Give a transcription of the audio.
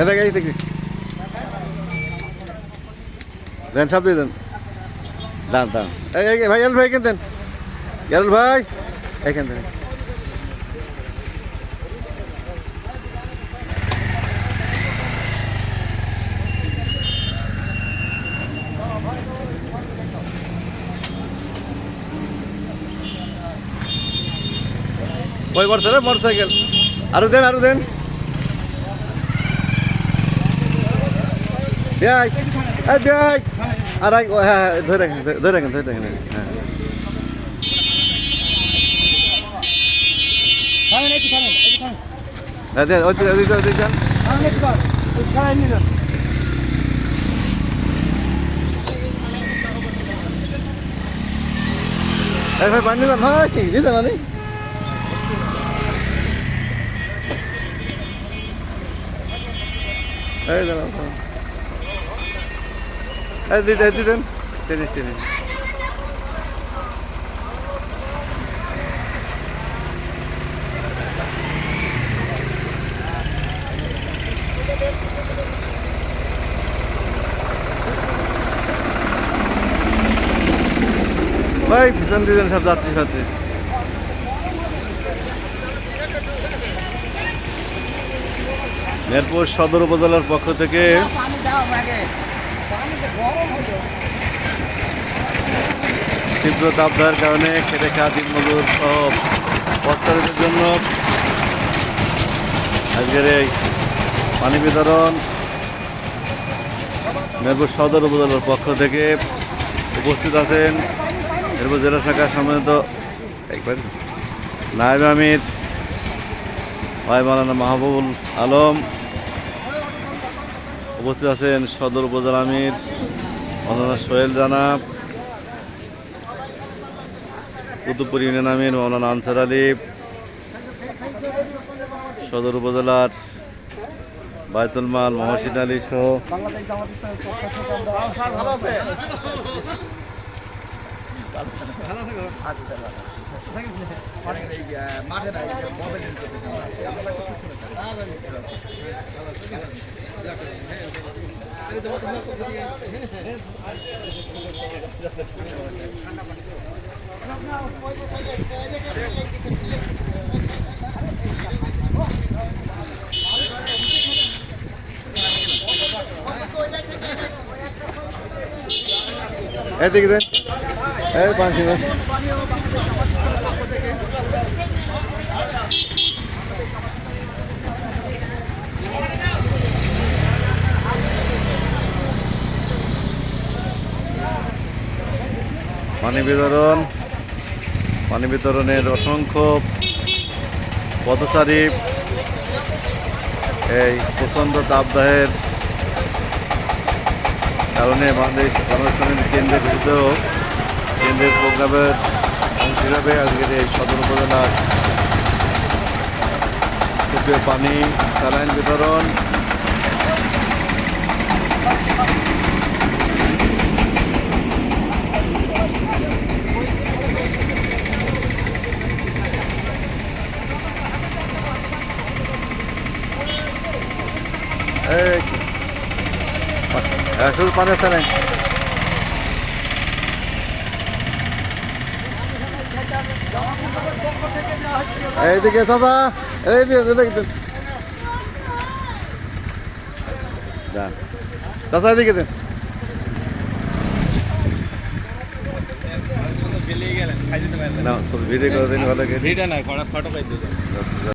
এদিকে এই থেকে দেন, সব দিয়ে দেন। দান দান। এই এই, ভাই গেল ভাই কেন দেন। গেল ভাই, এখান দেন। ওই পড়ছে রে মোটর সাইকেল আরও দেন আরও দেন। ব্যাগ এই ব্যাগ আর হ্যাঁ ধরে রাখেন ধরে রাখেন ধরে রাখেন হ্যাঁ হ্যাঁ ওই ভাই দিতে মানে দিতেন টেনিস টেনিস। ভাই পিছন দিতেন সব যাত্রী ফাত্রী মেরপুর সদর উপজেলার পক্ষ থেকে তীব্র তাপদাহের কারণে খেটে খাওয়া দিন মজুর সহ পথচারীদের জন্য আজকের এই পানি বিতরণ মেরপুর সদর উপজেলার পক্ষ থেকে উপস্থিত আছেন মেরপুর জেলা শাখার সম্মানিত একবার নায়েব আমির, ভাই মালানা মাহবুবুল আলম উপস্থিত আছেন সদর উপজেলা আমির, মৌলানা সোহেল রানা কুতুবপুর ইউনিয়ন আমির, মৌলানা আনসার আলী, সদর উপজেলার বায়তুল মাল মহসিন আলী সহ। বাংলাদেশ এদিকে দেন এই পাঁচশো পানি বিতরণ, পানি বিতরণের অসংখ্য পথচারী এই প্রচণ্ড তাপদাহের কারণে বাংলাদেশ গণসংহতি কেন্দ্রের বিরুদ্ধ কেন্দ্রের প্রোগ্রামের অংশ হিসাবে আজকের এই সদর উপজেলার পানি স্যালাইন বিতরণ শুধু পানি স্যালাইন এইদিকে চাচা এইদিকে। চাচা এদিকে দেন না ভিডিও করে দিন ভালো ভিডিও নাই ফটো পাই